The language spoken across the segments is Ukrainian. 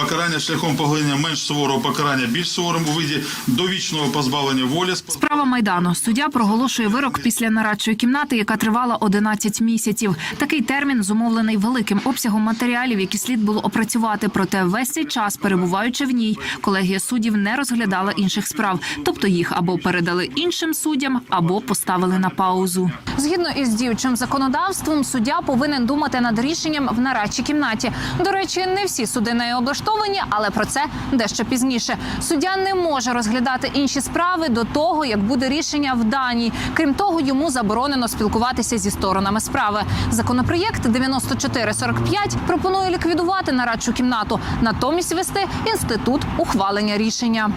покарання шляхом поглинення менш суворого покарання більш суворим у виді довічного позбавлення волі. Справа майдану. Суддя проголошує вирок після нарадчої кімнати, яка тривала 11 місяців. Такий термін зумовлений великим обсягом матеріалів, які слід було опрацювати. Проте весь цей час, перебуваючи в ній, колегія суддів не розглядала інших справ, тобто їх або передали іншим суддям, або поставили на паузу. Згідно із діючим законодавством, суддя повинен думати над рішенням в нарадчій кімнаті. До речі, не всі суди нею облаштовані, але про це дещо пізніше. Суддя не може розглядати інші справи до того, як буде рішення в даній. Крім того, йому заборонено спілкуватися зі сторонами справи. Законопроєкт 9445 пропонує ліквідувати нарадчу кімнату, натомість вести інститут ухвалення рішення.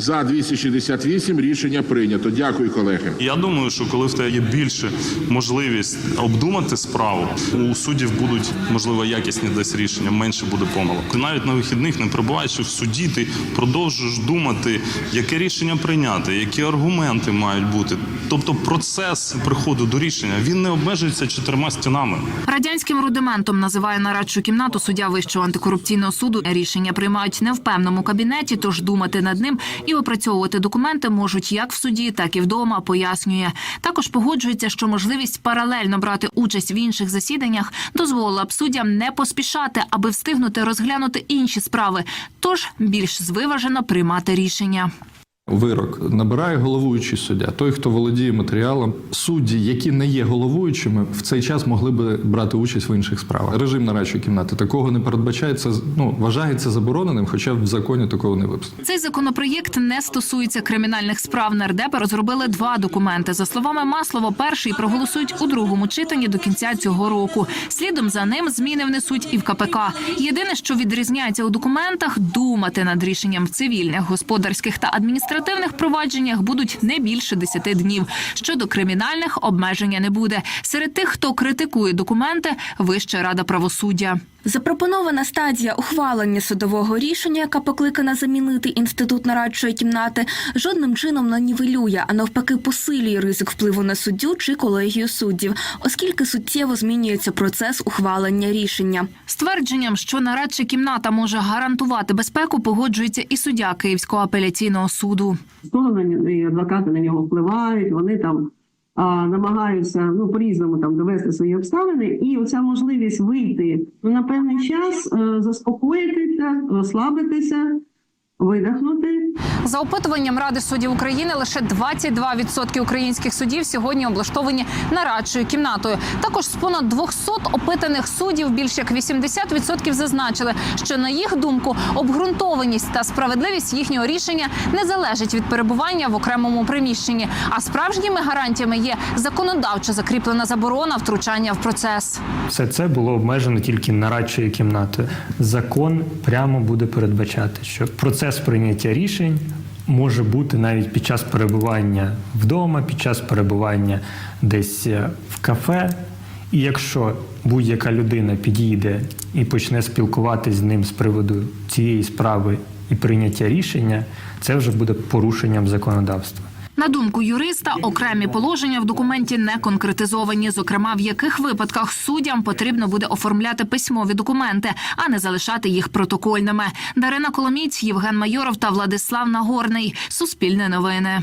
За 268 рішення прийнято. Дякую, колеги. Я думаю, що коли в тебе є більше можливість обдумати справу, у суддів будуть можливо якісні десь рішення, менше буде помилок. Навіть на вихідних, не перебуваючи в суді, ти продовжуєш думати, яке рішення прийняти, які аргументи мають бути. Тобто процес приходу до рішення він не обмежується чотирма стінами. Радянським рудиментом називає нарадчу кімнату суддя Вищого антикорупційного суду. Рішення приймають не в певному кабінеті, тож думати над ним і опрацьовувати документи можуть як в суді, так і вдома. Пояснює. Також погоджується, що можливість паралельно брати участь в інших засіданнях дозволила б суддям не поспішати, аби встигнути розглянути інші справи. Тож більш звиважено приймати рішення. Вирок набирає головуючий суддя. Той, хто володіє матеріалом, судді, які не є головуючими, в цей час могли би брати участь в інших справах. Режим нарадчої кімнати такого не передбачається. Ну вважається забороненим, хоча в законі такого не виписано. Цей законопроєкт не стосується кримінальних справ. Нардепи розробили два документи. За словами Маслова, перший проголосують у другому читанні до кінця цього року. Слідом за ним зміни внесуть і в КПК. Єдине, що відрізняється у документах, думати над рішенням цивільних, господарських та адміністративних провадженнях будуть не більше 10 днів. Щодо кримінальних обмеження не буде. Серед тих, хто критикує документи, Вища рада правосуддя. Запропонована стадія ухвалення судового рішення, яка покликана замінити інститут нарадчої кімнати, жодним чином не нівелює, а навпаки посилює ризик впливу на суддю чи колегію суддів, оскільки суттєво змінюється процес ухвалення рішення. З твердженням, що нарадча кімната може гарантувати безпеку, погоджується і суддя Київського апеляційного суду. сторони і адвокати на нього впливають, вони там намагаються ну по-різному там довести свої обставини, і оця можливість вийти ну, на певний час, е, заспокоїтися, розслабитися, видихнути. За опитуванням Ради суддів України лише 22% українських судів сьогодні облаштовані нарадчою кімнатою. Також з понад 200 опитаних суддів більш як 80% зазначили, що на їх думку обґрунтованість та справедливість їхнього рішення не залежить від перебування в окремому приміщенні. А справжніми гарантіями є законодавчо закріплена заборона втручання в процес. Все це було обмежено тільки нарадчою кімнатою. Закон прямо буде передбачати, що процес прийняття рішень може бути навіть під час перебування вдома, під час перебування десь е, в кафе. І якщо будь-яка людина підійде і почне спілкуватись з ним з приводу цієї справи і прийняття рішення, це вже буде порушенням законодавства. На думку юриста, окремі положення в документі не конкретизовані. Зокрема, в яких випадках суддям потрібно буде оформляти письмові документи, а не залишати їх протокольними. Дарина Коломіць, Євген Майоров та Владислав Нагорний. Суспільне новини.